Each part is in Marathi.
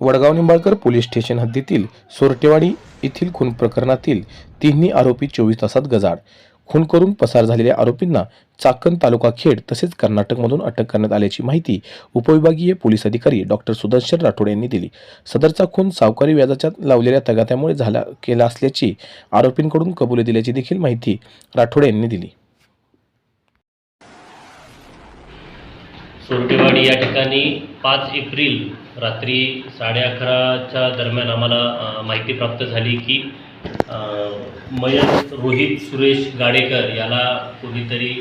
वडगाव निंबाळकर पोलीस स्टेशन हद्दीतील सोरटेवाडी येथील खून प्रकरणातील तिन्ही आरोपी चोवीस तासात गजाड खून करून पसार झालेल्या आरोपींना चाकण तालुका खेड तसेच कर्नाटकमधून अटक करण्यात आल्याची माहिती उपविभागीय पोलीस अधिकारी डॉक्टर सुदर्शन राठोड यांनी दिली. सदरचा खून सावकारी व्याजाच्या लावलेल्या तगात्यामुळे झाला केला असल्याची आरोपींकडून कबुली दिल्याची देखील माहिती राठोड यांनी दिली. सोरटेवाडी या ठिकाणी पाच एप्रिल रात्री साडे अकराच्या दरम्यान आम्हाला माहिती प्राप्त झाली की मयत रोहित सुरेश गाडेकर याला कोणीतरी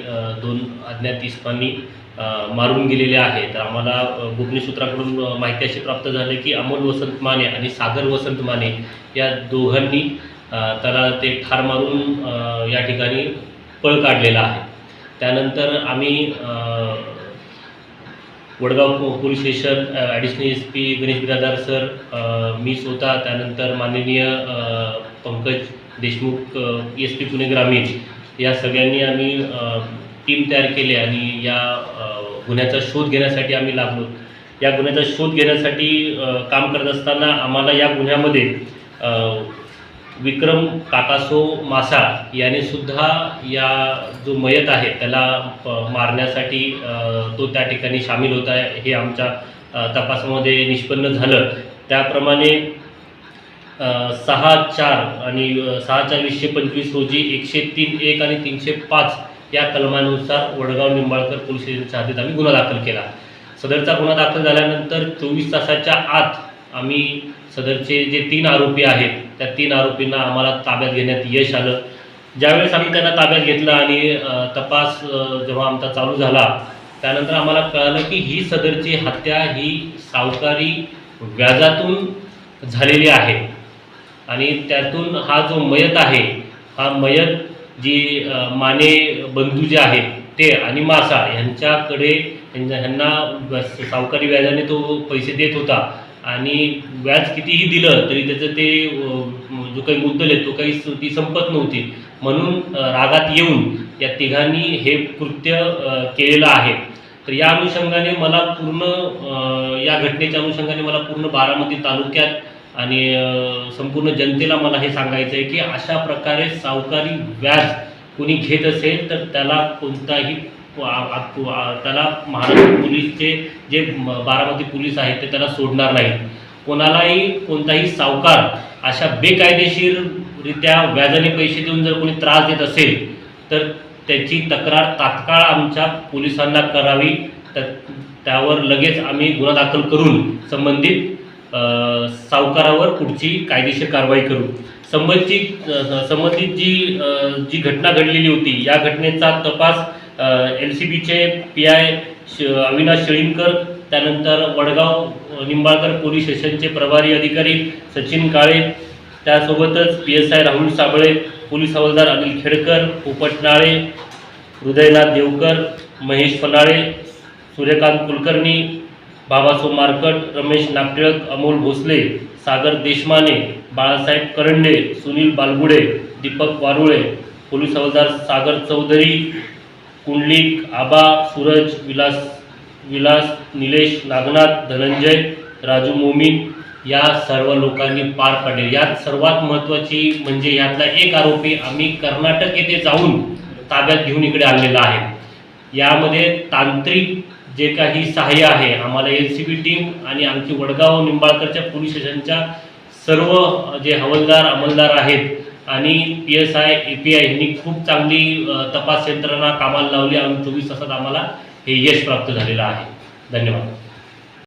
दोन अज्ञात इस्मांनी मारून गेलेले आहे तर आम्हाला अ, सूत्राकडून माहिती अशी प्राप्त झाली की अमोल वसंत माने आणि सागर वसंत माने या दोघांनी त्याला ते ठार मारून या ठिकाणी पळ काढलेला आहे. त्यानंतर आम्ही वडगाव पो- police station additional S P Ganesh Biradar sir मी स्वतः त्यानंतर माननीय पंकज देशमुख एस पी पुणे ग्रामीण या सगळ्यांनी आम्ही टीम तयार केली आणि या गुन्ह्याचा शोध घेण्यासाठी आम्ही लागलो. या गुन्ह्याचा शोध घेण्यासाठी काम करत असताना आम्हाला या गुन्ह्यामध्ये विक्रम काकासो मासा याने सुद्धा या जो मयत आहे त्याला प- मारण्यासाठी तो त्या ठिकाणी सामील होता हे आमच्या तपासामध्ये निष्पन्न झालं. त्याप्रमाणे सहा चार आणि सहा चार वीसशे पंचवीस रोजी एकशे तीन एक आणि तीनशे पाच या कलमानुसार वडगाव निंबाळकर पोलीस स्टेशनच्या हातीत आम्ही गुन्हा दाखल केला. सदरचा गुन्हा दाखल झाल्यानंतर चोवीस तासाच्या आत आम्ही सदरचे जे तीन आरोपी आहेत त्या तीन आरोपींना आम्हाला ताब्यात घेण्यात यश आलं. ज्यावेळेस आम्ही त्यांना ताब्यात घेतलं आणि तपास जेव्हा आमचा चालू झाला त्यानंतर आम्हाला कळालं की ही सदरची हत्या ही सावकारी व्याजातून झालेली आहे. आणि त्यातून हा जो मयत आहे हा मयत जी माने बंधू जे आहेत ते आणि मासा यांच्याकडे ह्यांना सावकारी व्याजाने तो पैसे देत होता. आणि व्याज कितीही दिलं तरी त्याचं ते जो काही मुद्दल आहे तो काही ती संपत नव्हती. म्हणून रागात येऊन या तिघांनी हे कृत्य केलेलं आहे. तर या अनुषंगाने मला पूर्ण या घटनेच्या अनुषंगाने मला पूर्ण बारामती तालुक्यात आणि संपूर्ण जनतेला मला हे सांगायचं आहे की अशा प्रकारे सावकारी व्याज कोणी घेत असेल तर त्याला कोणताही त्याला महाराष्ट्र पोलीसचे जे बारामती पोलीस आहेत ते त्याला सोडणार नाहीत. कोणालाही कोणताही सावकार अशा बेकायदेशीररित्या व्याजाने पैसे देऊन जर कोणी त्रास देत असेल तर त्याची तक्रार तात्काळ आमच्या पोलिसांना करावी. तर त्यावर लगेच आम्ही गुन्हा दाखल करून संबंधित सावकारावर पुढची कायदेशीर कारवाई करू. संबंधित संबंधित जी जी घटना घडलेली होती या घटनेचा तपास एल सी बीचे पी आय अविनाश शेळींकर त्यानंतर वडगाव निंबाळकर पोलीस स्टेशनचे प्रभारी अधिकारी सचिन काळे त्यासोबतच P S I Rahul Sable police हवालदार अनिल खेडकर पोपटनाळे हृदयनाथ देवकर महेश फनाळे सूर्यकांत कुलकर्णी बाबासो मार्कट रमेश नागटिळक अमोल भोसले सागर देशमाने बाळासाहेब करंडे सुनील बालगुडे दीपक वारुळे पोलीस हवालदार सागर चौधरी पुंडलिक आबा सूरज विलास विलास निलेश नागनाथ धनंजय राजू मोमीन या सर्व लोकांनी पार पाडले. यात सर्वात महत्त्वाची म्हणजे यातला एक आरोपी आम्ही कर्नाटक येथे जाऊन ताब्यात घेऊन इकडे आणलेला आहे. यामध्ये तांत्रिक जे काही सहाय्य आहे आम्हाला एल सी बी टीम आणि आमची वडगाव निंबाळकरच्या पोलीस स्टेशनच्या सर्व जे हवालदार अंमलदार आहेत आणि P S I A P I यांनी खूप चांगली तपास यंत्रणा कामाला लावली आणि चोवीस तासात आम्हाला हे यश प्राप्त झालेलं आहे. धन्यवाद.